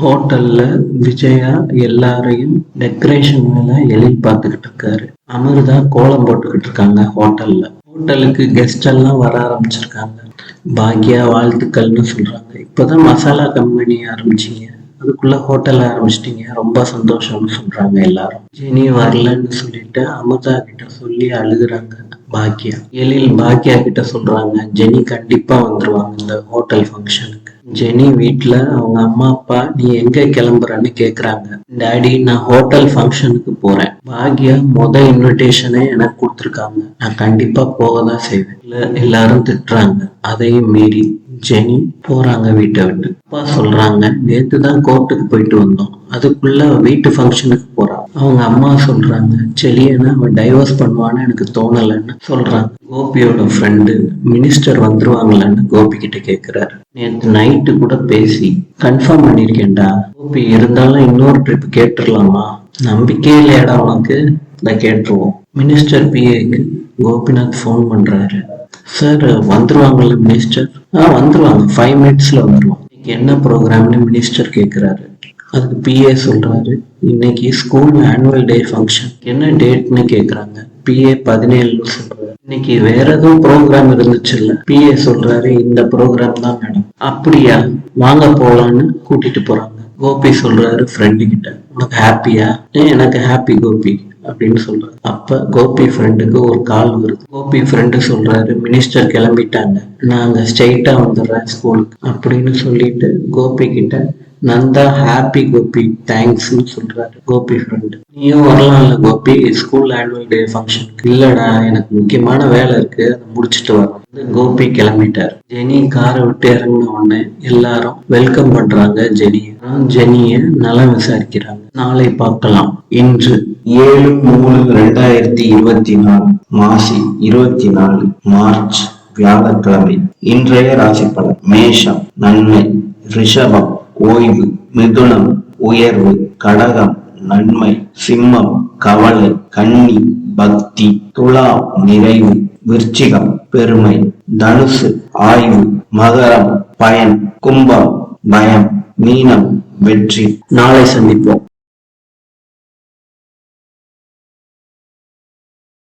ஹோட்டல்ல விஜயா எல்லாரையும் டெக்கரேஷன் மேல எழில் பார்த்துக்கிட்டு இருக்காரு. அமிர்தா கோலம் போட்டுக்கிட்டு இருக்காங்க ஹோட்டல்ல. ஹோட்டலுக்கு கெஸ்ட் எல்லாம் வர ஆரம்பிச்சிருக்காங்க. பாக்யா வாழ்த்துக்கள்னு சொல்றாங்க. இப்பதான் மசாலா கம்பெனி ஆரம்பிச்சீங்க. அதுக்குள்ள ஹோட்டல் ஆரம்பிச்சிட்டீங்க. ரொம்ப சந்தோஷம்னு சொல்றாங்க எல்லாரும். ஜெனி வரலன்னு சொல்லிட்டு அமிர்தா கிட்ட சொல்லி அழுகுறாங்க பாக்யா. எழில் பாக்யா கிட்ட சொல்றாங்க ஜெனி கண்டிப்பா வந்துருவாங்க இந்த ஹோட்டல் ஃபங்க்ஷனுக்கு ஜெனி வீட்ல அவங்க அம்மா அப்பா நீ எங்க கிளம்புறன்னு கேக்குறாங்க. டாடி நான் ஹோட்டல் ஃபங்க்ஷனுக்கு போறேன். பாக்யா முத இன்விடேஷனே எனக்கு கொடுத்துருக்காங்க. நான் கண்டிப்பா போக தான் செய்வேன் எல்லாரும் திட்டுறாங்க. அதையும் மீறி ஜெனி போறாங்க வீட்டை விட்டு. அப்பா சொல்றாங்க நேத்து தான் கோர்ட்டுக்கு போயிட்டு வந்தோம். அதுக்குள்ள வீட்டு ஃபங்க்ஷனுக்கு போறா. அவங்க அம்மா சொல்றாங்க செலியனா அவன் டைவர்ஸ் பண்ணுவான்னு எனக்கு தோணலைன்னு சொல்றாங்க. கோபியோட ஃப்ரெண்டு மினிஸ்டர் வந்துருவாங்களான்னு கோபி கிட்ட கேக்குறாரு. நேத்து நைட்டு கூட பேசி கன்ஃபார்ம் பண்ணிருக்கேன்டா. கோபி இருந்தாலும் இன்னொரு ட்ரிப் கேட்டுடலாமா நம்பிக்கை இல்லையாடா உனக்கு? இதை கேட்டுருவோம். மினிஸ்டர் பிஏக்கு கோபிநாத் ஃபோன் பண்றாரு. சார் uh, வந்துருவாங்கல்ல மினிஸ்டர் ஆ வந்துருவாங்க. ஃபைவ் மினிட்ஸில் வந்துருவாங்க. இன்னைக்கு என்ன ப்ரோக்ராம்னு மினிஸ்டர் கேட்குறாரு அதுக்கு பிஏ சொல்கிறாரு இன்னைக்கு ஸ்கூல் ஆனுவல் டே ஃபங்க்ஷன் என்ன டேட்னு கேட்குறாங்க பிஏ பதினேழுன்னு சொல்கிறாரு இன்னைக்கு வேற எதுவும் ப்ரோக்ராம் இருந்துச்சுல்ல பிஏ சொல்றாரு இந்த ப்ரோக்ராம் தான் மேடம் அப்படியா? வாங்க போலான்னு கூட்டிட்டு போறாங்க. கோபி சொல்றாரு ஃப்ரெண்டு கிட்ட. உனக்கு ஹாப்பியா எனக்கு ஹாப்பி கோபி. அப்படின்னு சொல்றாரு. அப்ப கோபி ஃப்ரெண்டுக்கு ஒரு கால் வருது. கோபி ஃப்ரெண்டு சொல்றாரு மினிஸ்டர் கிளம்பிட்டாங்க. நாங்க ஸ்ட்ரெயிட்டா வந்துடுறேன் ஸ்கூலுக்கு அப்படின்னு சொல்லிட்டு கோபி கிட்ட நந்தா ஹாப்பி கோபி தேங்க்ஸ்னு சொல்றாரு. கோபி ஃப்ரெண்டு நீயும் வரலாம்ல கோபி. ஸ்கூல் ஆனுவல் டே ஃபங்க்ஷனுக்கு இல்லடா எனக்கு முக்கியமான வேலை இருக்கு. அதை முடிச்சிட்டு வரேன். கோபி கிளம்பிட்டார். ஜெனி காரை விட்டு இறங்கின உடனே எல்லாரும் வெல்கம் பண்றாங்க ஜெனியை. ஜெனிய நலம் விசாரிக்கிறாங்க. நாளை பார்க்கலாம். இன்று ஏழு மூணு ரெண்டாயிரத்தி இருபத்தி நாலு மாசி இருபத்தி நாலு மார்ச் வியாழக்கிழமை. இன்றைய ராசி பலன் மேஷம். நன்மை. ரிஷபம். ஓய்வு மிதுனம் உயர்வு கடகம் நன்மை சிம்மம் கவலை கன்னி பக்தி துலாம் நிறைவு விருச்சிகம் பெருமை தனுசு ஆய்வு மகரம் பயன் கும்பம் பயம் மீனம் வெற்றி. நாளை சந்திப்போம்.